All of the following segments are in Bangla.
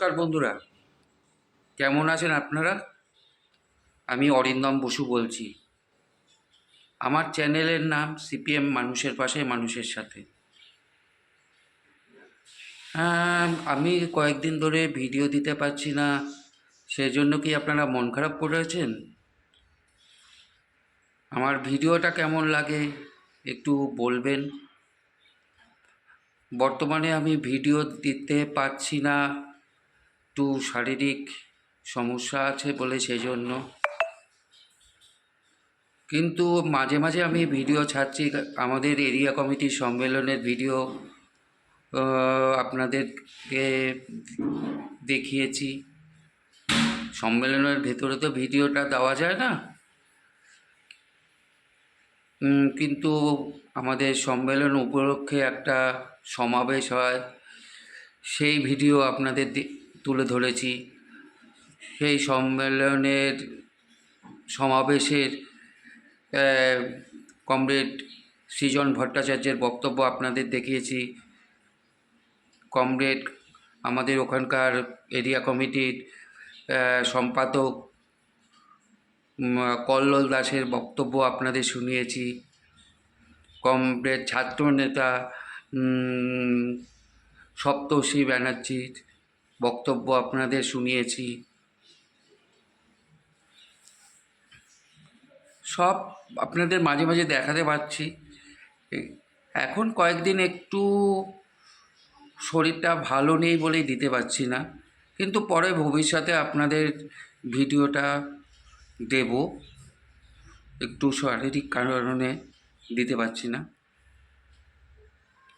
নমস্কার বন্ধুরা। কেমন আছেন আপনারা? আমি অরিন্দম বসু বলছি। আমার চ্যানেলের নাম সিপিএম মানুষের পাশে, মানুষের সাথে। আমি কয়েকদিন ধরে ভিডিও দিতে পারছি না সেই জন্য কি আপনারা মন খারাপ করেছেন আমার ভিডিওটা কেমন লাগে একটু বলবেন? বর্তমানে আমি ভিডিও দিতে পারছি না একটু শারীরিক সমস্যা আছে বলে সেই জন্য কিন্তু মাঝে মাঝে আমি ভিডিও ছাড়ছি। আমাদের এরিয়া কমিটির সম্মেলনের ভিডিও আপনাদেরকে দেখিয়েছি। সম্মেলনের ভেতরে তো ভিডিওটা দেওয়া যায় না। কিন্তু আমাদের সম্মেলন উপলক্ষে একটা সমাবেশ হয়। সেই ভিডিও আপনাদের তুলে ধরেছি। সেই সম্মেলনের সমাবেশের কমরেড সৃজন ভট্টাচার্যের বক্তব্য আপনাদের দেখিয়েছি। কমরেড আমাদের ওখানকার এরিয়া কমিটির সম্পাদক কল্লোল দাসের বক্তব্য আপনাদের শুনিয়েছি। কমরেড ছাত্র নেতা উম, সপ্তর্ষি ব্যানার্জির বক্তব্য আপনাদের শুনিয়েছি। সব আপনাদের মাঝে মাঝে দেখাতে পারছি। এখন কয়েকদিন একটু শরীরটা ভালো নেই বলেই দিতে পারছি না। কিন্তু পরে ভবিষ্যতে আপনাদের ভিডিওটা দেব। একটু শারীরিক কারণে দিতে পারছি না।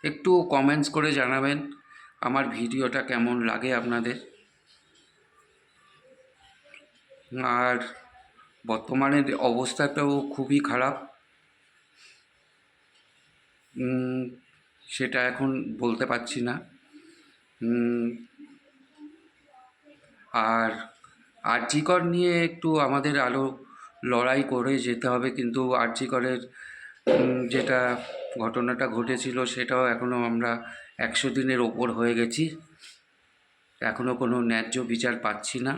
একটু কমেন্টস করে জানাবেন। আমার ভিডিওটা কেমন লাগে আপনাদের? আর বর্তমানের অবস্থাটাও খুবই খারাপ। সেটা এখন বলতে পারছি না। আর আরজিকর নিয়ে একটু আমাদের আরও লড়াই করে যেতে হবে, কিন্তু আরজিকরের যেটা ঘটনাটা ঘটেছিল সেটাও এখনও আমরা একশো দিনের ওপর হয়ে গেছি। এখনও কোনো ন্যায্য বিচার পাচ্ছি না।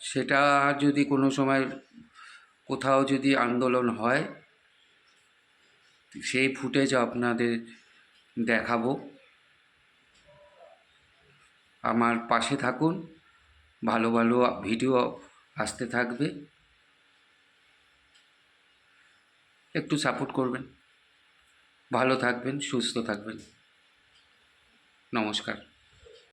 সেটা যদি কোনো সময় কোথাও যদি আন্দোলন হয়, সেই ফুটেজ আপনাদের দেখাবো। আমার পাশে থাকুন, ভালো ভালো ভিডিও আসতে থাকবে। একটু সাপোর্ট করবেন। ভালো থাকবেন সুস্থ থাকবেন। নমস্কার।